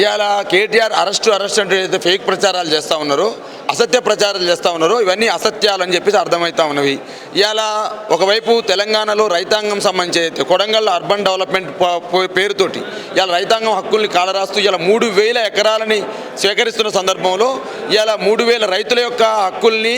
ఇవాళ KTR arrest arrest అంటే ఏదైతే ఫేక్ ప్రచారాలు చేస్తూ ఉన్నారో అసత్య ప్రచారాలు చేస్తూ ఉన్నారో ఇవన్నీ అసత్యాలు అని చెప్పేసి అర్థమవుతా ఉన్నవి. ఇవాళ ఒకవైపు తెలంగాణలో రైతాంగం సంబంధించి అయితే కొడంగల్ అర్బన్ డెవలప్మెంట్ పేరుతోటి ఇవాళ రైతాంగం హక్కుల్ని కాలరాస్తూ ఇవాళ మూడు వేల ఎకరాలని సేకరిస్తున్న సందర్భంలో ఇవాళ మూడు వేల రైతుల యొక్క హక్కుల్ని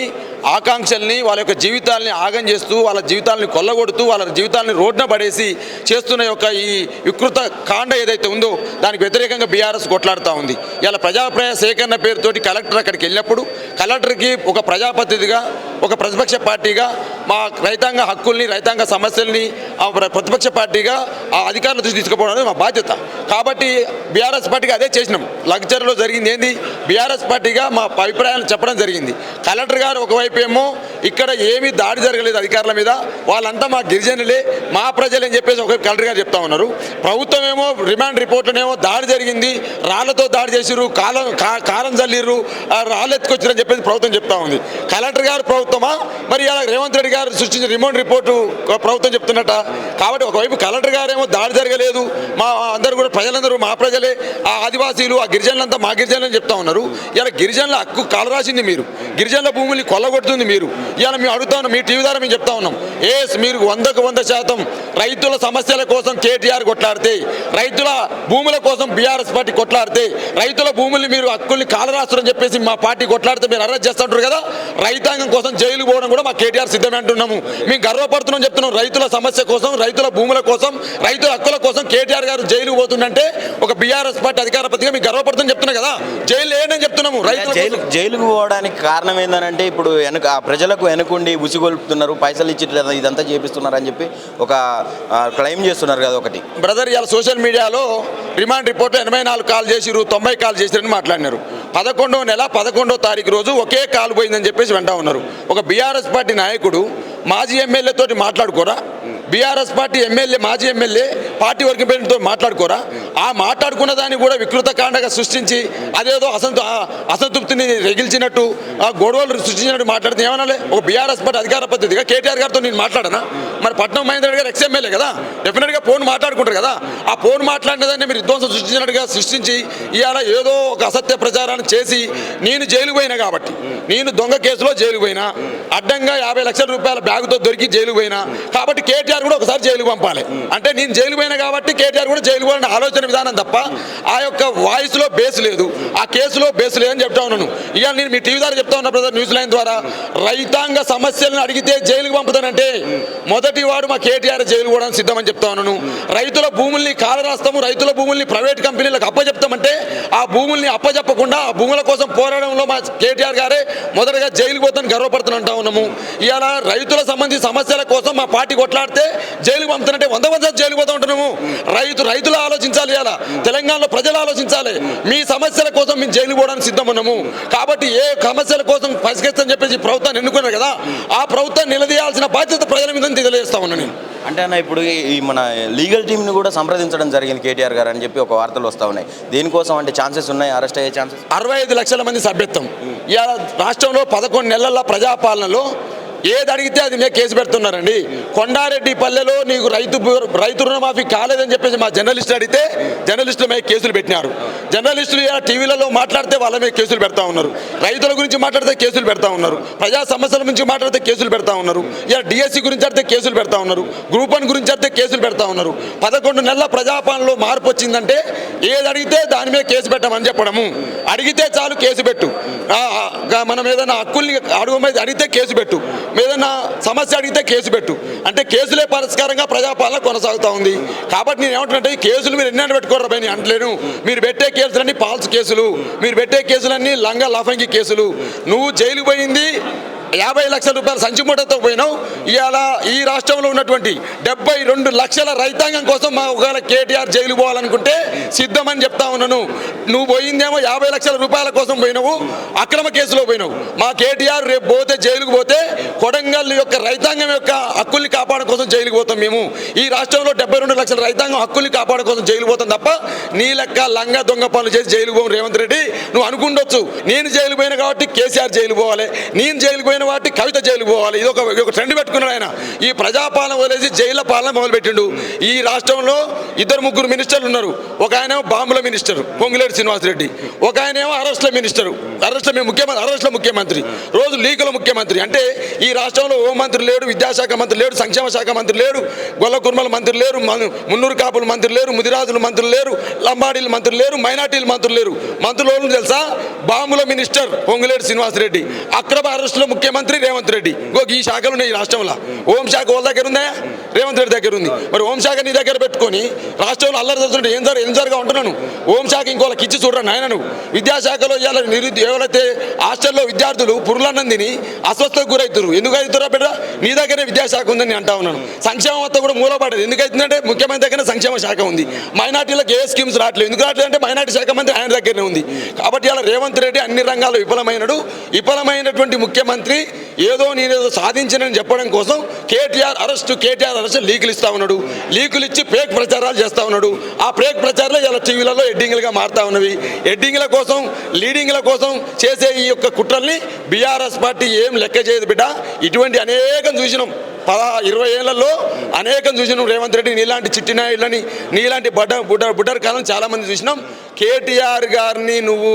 ఆకాంక్షల్ని వాళ్ళ యొక్క జీవితాల్ని ఆగం చేస్తూ వాళ్ళ జీవితాలని కొల్లగొడుతూ వాళ్ళ జీవితాలని రోడ్న పడేసి చేస్తున్న యొక్క ఈ వికృత కాండ ఏదైతే ఉందో దానికి వ్యతిరేకంగా బీఆర్ఎస్ కొట్లాడుతూ ఉంది. ఇలా ప్రజాప్రాయ సేకరణ పేరుతోటి కలెక్టర్ అక్కడికి వెళ్ళినప్పుడు కలెక్టర్కి ఒక ప్రజాప్రతినిధిగా ఒక ప్రతిపక్ష పార్టీగా మా రైతాంగ హక్కుల్ని రైతాంగ సమస్యల్ని ఆ ప్ర- ప్రతిపక్ష పార్టీగా ఆ అధికారుల దృష్టి తీసుకుపోవడం అనేది మా బాధ్యత. కాబట్టి బీఆర్ఎస్ పార్టీగా అదే చేసినాం. లగ్జర్లో జరిగింది ఏంది? బీఆర్ఎస్ పార్టీగా మా అభిప్రాయాలు చెప్పడం జరిగింది. కలెక్టర్ గారు ఒకవైపు ఏమో ఇక్కడ ఏమీ దాడి జరగలేదు అధికారుల మీద. వాళ్ళంతా మా గిరిజనులే మా ప్రజలే అని చెప్పేసి ఒకవైపు కలెక్టర్ గారు చెప్తా ఉన్నారు. ప్రభుత్వం ఏమో రిమాండ్ రిపోర్ట్లనేమో దాడి జరిగింది. రాళ్ళతో దాడి చేసిర్రు కాలం కా- కారం చల్లిర్రు ఆ రాళ్ళు ఎత్తుకొచ్చారని చెప్పేసి ప్రభుత్వం చెప్తా ఉంది. కలెక్టర్ గారు ప్రభుత్వమా? మరి ఇలా రేవంత్ రెడ్డి గారు సృష్టించిన రిమోట్ రిపోర్టు ప్రభుత్వం చెప్తున్నట. కాబట్టి ఒకవైపు కలెక్టర్ గారేమో దాడి జరగలేదు. మా అందరూ కూడా ప్రజలందరూ మా ప్రజలే. ఆ ఆదివాసీలు ఆ గిరిజనులంతా మా గిరిజనులు చెప్తా ఉన్నారు. ఇలా గిరిజనుల హక్కు కాలరాసింది మీరు. గిరిజనుల భూముల్ని కొల్లగొడుతుంది మీరు. ఇలా మేము అడుగుతా ఉన్నాం మీ టీవీ ద్వారా మేము చెప్తా ఉన్నాం. ఏస్ మీరు వందకు వంద శాతం రైతుల సమస్యల కోసం కేటీఆర్ కొట్లాడితే రైతుల భూముల కోసం బీఆర్ఎస్ పార్టీ కొట్లాడితే రైతుల భూముల్ని మీరు హక్కుల్ని కాలరాస్తారని చెప్పేసి మా పార్టీ కొట్లాడితే మీరు అరెస్ట్ చేస్తుంటారు కదా? రైతాంగం కోసం జైలు పోవడం కూడా మా కేటీఆర్ సిద్ధమే అంటున్నాము. మేము గర్వపడుతున్నాం చెప్తున్నాం. రైతుల సమస్య కోసం రైతుల భూముల కోసం రైతుల హక్కుల కోసం కేటీఆర్ గారు జైలు పోతుందంటే ఒక బీఆర్ఎస్ పార్టీ అధికార మేము గర్వపడుతున్నాం చెప్తున్నా కదా? జైలు ఏంటని చెప్తున్నాము. రైతుల జైలు. జైలుకు పోవడానికి కారణం ఏంటంటే ఇప్పుడు వెనక ఆ ప్రజలకు వెనుకుండి ఉసిగొల్పుతున్నారు పైసలు ఇచ్చిట్లేదు ఇదంతా చేపిస్తున్నారు అని చెప్పి ఒక క్లెయిమ్ చేస్తున్నారు కదా ఒకటి. బ్రదర్ ఇవాళ సోషల్ మీడియాలో రిమాండ్ రిపోర్ట్లో ఎనభై నాలుగు కాల్ చేసిరు తొంభై కాల్ చేసిరని మాట్లాడినారు. పదకొండో నెల పదకొండో తారీఖు రోజు ఒకే కాల్ పోయిందని చెప్పేసి వెంటా ఉన్నారు. ఒక బీఆర్ఎస్ పార్టీ నాయకుడు మాజీ ఎమ్మెల్యే తోటి మాట్లాడుకోరా? బీఆర్ఎస్ పార్టీ ఎమ్మెల్యే మాజీ ఎమ్మెల్యే పార్టీ వర్కింగ్ ప్రెసిడెంట్తో మాట్లాడుకోరా? ఆ మాట్లాడుకున్న దాన్ని కూడా వికృత కాండగా సృష్టించి అదేదో అసంతు అసంతృప్తిని రెగిల్చినట్టు ఆ గొడవలు సృష్టించినట్టు మాట్లాడితే ఏమనాలి? ఒక బీఆర్ఎస్ పార్టీ అధికార పద్ధతిగా కేటీఆర్ గారితో నేను మాట్లాడనా? మరి పట్నం మహేందర్ గారు ఎక్స్ ఎమ్మెల్యే కదా డెఫినెట్గా ఫోన్ మాట్లాడుకుంటారు కదా? ఆ ఫోన్ మాట్లాడినదాన్ని మీరు విధ్వంసం సృష్టించినట్టుగా సృష్టించి ఇవాళ ఏదో ఒక అసత్య ప్రచారాన్ని చేసి నేను జైలు పోయినా కాబట్టి నేను దొంగ కేసులో జైలు పోయినా అడ్డంగా యాభై లక్షల రూపాయల బ్యాగుతో దొరికి జైలు పోయినా కాబట్టి కేటీఆర్ కూడా ఒకసారి జైలు పంపాలి. అంటే నేను జైలు పోయినా కాబట్టి కేటీఆర్ కూడా జైలు పోయిన ఆలోచన విధానం తప్ప ఆ యొక్క వాయిస్లో బేస్ లేదు. ఆ కేసులో బేస్ లేదని చెప్తా ఉన్నాను. ఇక నేను మీ టీవీ ద్వారా చెప్తా ఉన్నా బ్రదర్ న్యూస్ లైన్ ద్వారా. రైతాంగ సమస్యలను అడిగితే జైలుకు పంపుతానంటే మొదటి వాడు మా కేటీఆర్ జైలు కూడా సిద్ధమని చెప్తా ఉన్నాను. రైతుల భూముల్ని కాలరాస్తాము రైతుల భూముల్ని ప్రైవేట్ కంపెనీలకు అప్పచెప్తామంటే ఆ భూముల్ని అప్పజెప్పకుండా ఆ భూముల కోసం పోరాడంలో మా కేటీఆర్ గారే మొదటగా జైలుకు పోతాను గర్వపడుతున్నా ఉన్నాము. ఇవాళ రైతుల సంబంధించి సమస్యల కోసం మా పార్టీ కొట్లాడితే జైలుకు పంపుతున్నట్టే వంద వంద జైలుకు పోతా ఉంటున్నాము. రైతు రైతులు ఆలోచించాలి ఇలా తెలంగాణలో ప్రజలు ఆలోచించాలి. మీ సమస్యల కోసం మేము జైలు పోవడానికి సిద్ధం ఉన్నాము. కాబట్టి ఏ సమస్యల కోసం పరిష్కరిస్తామని చెప్పేసి ప్రభుత్వాన్ని ఎన్నుకున్నారు కదా ఆ ప్రభుత్వాన్ని నిలదీయాల్సిన బాధ్యత ప్రజల మీద తెలియజేస్తా ఉన్నాను నేను. అంటే అన్న ఇప్పుడు ఈ- మన లీగల్ టీంని కూడా సంప్రదించడం జరిగింది కేటీఆర్ గారు అని చెప్పి ఒక వార్తలు వస్తూ ఉన్నాయి. దేనికోసం అంటే ఛాన్సెస్ ఉన్నాయి? అరెస్ట్ అయ్యే ఛాన్సెస్? అరవై ఐదు లక్షల మంది సభ్యత్వం. ఇవాళ రాష్ట్రంలో పదకొండు నెలల ప్రజాపాలనలో ఏది అడిగితే అది మీద కేసు పెడుతున్నారండి. కొండారెడ్డి పల్లెలో నీకు రైతు రైతు రుణమాఫీ కాలేదని చెప్పేసి మా జర్నలిస్టులు అడిగితే జర్నలిస్టుల మీద కేసులు పెట్టినారు. జర్నలిస్టులు టీవీలలో మాట్లాడితే వాళ్ళ మీద కేసులు పెడతా ఉన్నారు. రైతుల గురించి మాట్లాడితే కేసులు పెడతా ఉన్నారు. ప్రజా సమస్యల గురించి మాట్లాడితే కేసులు పెడతా ఉన్నారు. ఇలా డిఎస్సి గురించి అడితే కేసులు పెడతా ఉన్నారు. గ్రూప్ వన్ గురించి అడితే కేసులు పెడతా ఉన్నారు. పదకొండు నెలల ప్రజాపాలనలో మార్పు వచ్చిందంటే ఏది అడిగితే దాని మీద కేసు పెట్టమని చెప్పడము. అడిగితే చాలు కేసు పెట్టు. మనం ఏదైనా హక్కుల్ని అడుగు మీద అడిగితే కేసు పెట్టు. ఏదైనా సమస్య అడిగితే కేసు పెట్టు. అంటే కేసులే పరిష్కారంగా ప్రజాపాలన కొనసాగుతూ ఉంది. కాబట్టి నేను ఏమంటున్నట్టే ఈ కేసులు మీరు ఎన్ని పెట్టుకోరు పని అంటలేను. మీరు పెట్టే కేసులన్నీ పాల్స్ కేసులు. మీరు పెట్టే కేసులన్నీ లంగా లఫంగి కేసులు. నువ్వు జైలు పోయింది యాభై లక్షల రూపాయల సంచి మూటతో పోయినావు ఇవాళ ఈ రాష్ట్రంలో ఉన్నటువంటి డెబ్బై రెండు లక్షల రైతాంగం కోసం మా ఒకవేళ కేటీఆర్ జైలు పోవాలనుకుంటే సిద్ధమని చెప్తా ఉన్నాను. నువ్వు పోయిందేమో యాభై లక్షల రూపాయల కోసం పోయినావు. అక్రమ కేసులో పోయినావు. మా కేటీఆర్ రేపు పోతే జైలుకు పోతే కొడంగల్ యొక్క రైతాంగం యొక్క హక్కుల్ని కాపాడడం కోసం జైలుకు పోతాం మేము. ఈ రాష్ట్రంలో డెబ్బై రెండు లక్షల రైతాంగం హక్కుల్ని కాపాడడం కోసం జైలు పోతాం తప్ప నీ లెక్క లంగా దొంగ పనులు చేసి జైలు పోవు రేవంత్ రెడ్డి. నువ్వు అనుకుండొచ్చు. నేను జైలు పోయినా కాబట్టి కేసీఆర్ జైలు పోవాలి. నేను జైలు పోయిన వాటి కవిత జైలు పోవాలి. ఇది ఒక ఒక ట్రెండ్ పెట్టుకున్నాడు ఆయన. ఈ ప్రజాపాలన వదిలేసి జైళ్ళ పాలన మొదలుపెట్టిండు. ఈ రాష్ట్రంలో ఇద్దరు ముగ్గురు మినిస్టర్లు ఉన్నారు. ఒక ఆయన బాంబుల మినిస్టర్ పొంగులేటి శ్రీనివాసరెడ్డి. ఒక ఆయన ఏమో అరెస్ట్ల మినిస్టర్. అరెస్ట్ల ముఖ్యమంత్రి అరెస్ట్ల ముఖ్యమంత్రి రోజు లీకుల ముఖ్యమంత్రి. అంటే ఈ రాష్ట్రంలో హోంమంత్రి లేడు విద్యాశాఖ మంత్రి లేడు సంక్షేమ శాఖ మంత్రి లేడు గొల్ల కుర్మల మంత్రి లేరు మున్నూరు కాపుల మంత్రి లేరు ముదిరాజుల మంత్రులు లేరు లంబాడీల మంత్రులు లేరు మైనార్టీల మంత్రులు లేరు. మంత్రులు తెలుసా? బాంబుల మినిస్టర్ పొంగులేడు శ్రీనివాసరెడ్డి. అక్రమ అరెస్టుల ముఖ్యమంత్రి రేవంత్ రెడ్డి. ఇంకొక ఈ శాఖలు ఉన్నాయి ఈ రాష్ట్రంలో. హోంశాఖ వాళ్ళ దగ్గర ఉందా? రేవంత్ రెడ్డి దగ్గర ఉంది. మరి హోంశాఖ నీ దగ్గర పెట్టుకొని రాష్ట్రంలో అల్లరి జరుగుతుంటే ఏం సార్ ఏం సార్గా ఉంటున్నాను? హోంశాఖ ఇంకోళ్ళకి ఇచ్చి చూడరా నాయన నువ్వు? విద్యాశాఖలో ఇవాళ నిరుద్యో ఎవరైతే హాస్టల్లో విద్యార్థులు పురులనందిని అస్వస్థకు గురవుతారు ఎందుకు అవుతారా బిడ్డ? నీ దగ్గరే విద్యాశాఖ ఉందని నేను అంటా ఉన్నాను. సంక్షేమం అంతా కూడా మూలపడదు. ఎందుకు అవుతుందంటే ముఖ్యమంత్రి దగ్గర సంక్షేమ శాఖ ఉంది. మైనార్టీలకు ఏ స్కీమ్స్ రావట్లేదు. ఎందుకు రావట్లేదు అంటే మైనార్టీ శాఖ మంత్రి ఆయన దగ్గరనే ఉంది. కాబట్టి ఇలా రేవంత్ రెడ్డి అన్ని రంగాల్లో విఫలమైనడు. విఫలమైనటువంటి ముఖ్యమంత్రి ఏదో నేనేదో సాధించినని చెప్పడం కోసం కేటీఆర్ అరెస్టు కేటీఆర్ అరెస్ట్ లీకులు ఇస్తా ఉన్నాడు. లీకులు ఇచ్చి ఫేక్ ప్రచారాలు చేస్తా ఉన్నాడు. ఆ ఫేక్ ప్రచారాలు ఇలా టీవీలలో ఎడ్డింగ్లుగా మారుతా ఉన్నవి. ఎడ్డింగ్ల కోసం లీడింగ్ల కోసం చేసే ఈ యొక్క కుట్రల్ని బీఆర్ఎస్ పార్టీ ఏం లెక్క చేయదు బిడ్డ. ఇటువంటి అనేకం చూసినాం. పదా ఇరవై ఏళ్ళలో అనేకం చూసినాం. రేవంత్ రెడ్డి నీలాంటి చిట్టినాయుళ్ళని నీలాంటి బడ్డ బుడ్డ బుడ్డర్ కాలం చాలామంది చూసినాం. కేటీఆర్ గారిని నువ్వు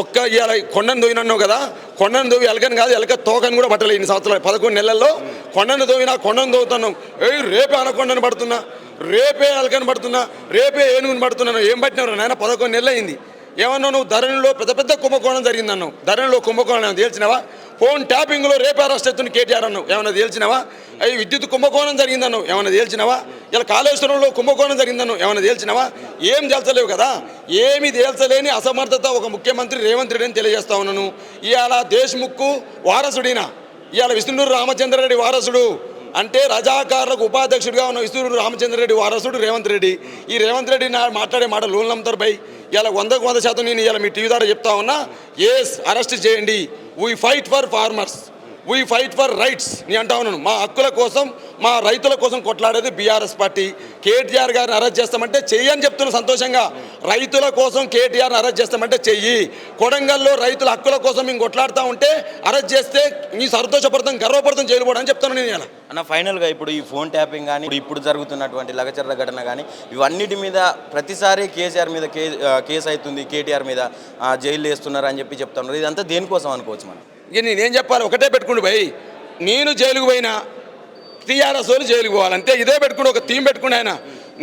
ఒక్క ఇవాళ కొండను దోవినన్నావు కదా కొండను దోవి ఎలకని కాదు ఎలక తోకని కూడా పట్టలేదు ఇన్ని సంవత్సరాలు పదకొండు నెలల్లో కొండను దోవినా కొండను దోవుతున్నావు ఏ రేపే అనకొండను పడుతున్నా రేపే ఎలకని పడుతున్నా రేపే ఏనుగుని పడుతున్నాను. ఏం పట్టినారు నాయన? పదకొండు నెలలు అయింది ఏమన్నావు నువ్వు? ధరణిలో పెద్ద పెద్ద కుంభకోణం జరిగిందన్నావు. ధరణిలో కుంభకోణం ఏమన్నా తేల్చినావా? ఫోన్ ట్యాపింగ్లో రేపే అరెస్ట్ అవుతుంది కేటీఆర్ అన్నావు. ఏమైనా తేల్చినావా? అవి విద్యుత్ కుంభకోణం జరిగిందన్నావు. ఏమైనా తేల్చినావా? ఇలా కాళేశ్వరంలో కుంభకోణం జరిగిందన్నావు. ఏమైనా తేల్చినావా? ఏం తేల్చలేవు కదా? ఏమి తేల్చలేని అసమర్థత ఒక ముఖ్యమంత్రి రేవంత్ రెడ్డి అని తెలియజేస్తా ఉన్నాను. ఇవాళ దేశ్ముఖ్ వారసుడినా? ఇవాళ విష్ణుడు రామచంద్రారెడ్డి వారసుడు. అంటే రజాకారులకు ఉపాధ్యక్షుడిగా ఉన్న విష్ణుడు రామచంద్రారెడ్డి వారసుడు రేవంత్ రెడ్డి. ఈ రేవంత్ రెడ్డి నా మాట్లాడే మాట లోన్ బై ఇలా వందకు వంద శాతం నేను ఇలా మీ టీవీ ద్వారా చెప్తా ఉన్నా. ఎస్ అరెస్ట్ చేయండి. We fight for farmers we fight for rights నేను అంటా ఉన్నాను. మా హక్కుల కోసం మా రైతుల కోసం కొట్లాడేది బీఆర్ఎస్ పార్టీ. కేటీఆర్ గారిని అరెస్ట్ చేస్తామంటే చెయ్యి అని చెప్తున్న సంతోషంగా. రైతుల కోసం కేటీఆర్ని అరెస్ట్ చేస్తామంటే చెయ్యి. కొడంగల్లో రైతుల హక్కుల కోసం మేము కొట్లాడుతూ ఉంటే అరెస్ట్ చేస్తే మీ సంతోషపడతాం గర్వపడతాం జైలు పోవడం అని చెప్తాను నేను అన్న ఫైనల్గా ఇప్పుడు ఈ ఫోన్ ట్యాపింగ్ కానీ ఇప్పుడు ఇప్పుడు జరుగుతున్నటువంటి లగచర్ల ఘటన కానీ ఇవన్నిటి మీద ప్రతిసారి కేసీఆర్ మీద కేసు అవుతుంది కేటీఆర్ మీద జైలు వేస్తున్నారు అని చెప్పి చెప్తున్నారు. ఇదంతా దేనికోసం అనుకోవచ్చు మనం? ఇక నేనేం చెప్పాలి? ఒకటే పెట్టుకుంటూ పోయి నేను జైలుకు పోయినా టీఆర్ఎస్ వాళ్ళు జైలుకు పోవాలి. అంతే ఇదే పెట్టుకుని ఒక థీమ్ పెట్టుకుని ఆయన.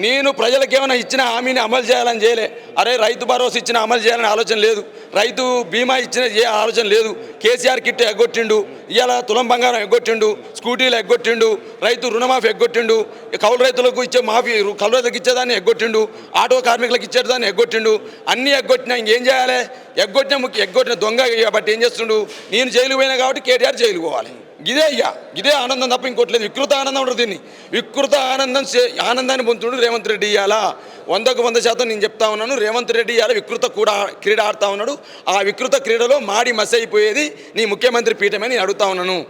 నేను ప్రజలకు ఏమైనా ఇచ్చిన హామీని అమలు చేయాలని చేయలే. అరే రైతు భరోసా ఇచ్చిన అమలు చేయాలని ఆలోచన లేదు. రైతు బీమా ఇచ్చిన ఏ ఆలోచన లేదు. కేసీఆర్ కిట్ ఎగ్గొట్టిండు ఇవాళ తులం బంగారం ఎగ్గొట్టిండు స్కూటీలు ఎగ్గొట్టిండు రైతు రుణమాఫీ ఎగ్గొట్టిండు కౌలు రైతులకు ఇచ్చే మాఫీ కౌలు రైతులకు ఇచ్చేదాన్ని ఎగ్గొట్టిండు ఆటో కార్మికులకు ఇచ్చేదాన్ని ఎగ్గొట్టిండు అన్నీ ఎగ్గొట్టినా ఇంకేం చేయాలి? ఎగ్గొట్టిన ముఖ్య ఎగ్గొట్టిన దొంగ కాబట్టి ఏం చేస్తుండు? నేను జైలు పోయినా కాబట్టి కేటీఆర్ జైలు పోవాలి. ఇదే ఇక. ఇదే ఆనందం తప్ప ఇంకోట్లేదు వికృత ఆనందం ఉండదు దీన్ని. వికృత ఆనందం చే- ఆనందాన్ని పొందుతుడు రేవంత్ రెడ్డి ఇవాళ వందకు వంద శాతం నేను చెప్తా ఉన్నాను. రేవంత్ రెడ్డి ఇవాళ వికృత కూడా క్రీడ ఆడుతూ ఉన్నాడు. ఆ వికృత క్రీడలో మాడి మసైపోయేది నీ ముఖ్యమంత్రి పీఠమే నేను అడుగుతా ఉన్నాను.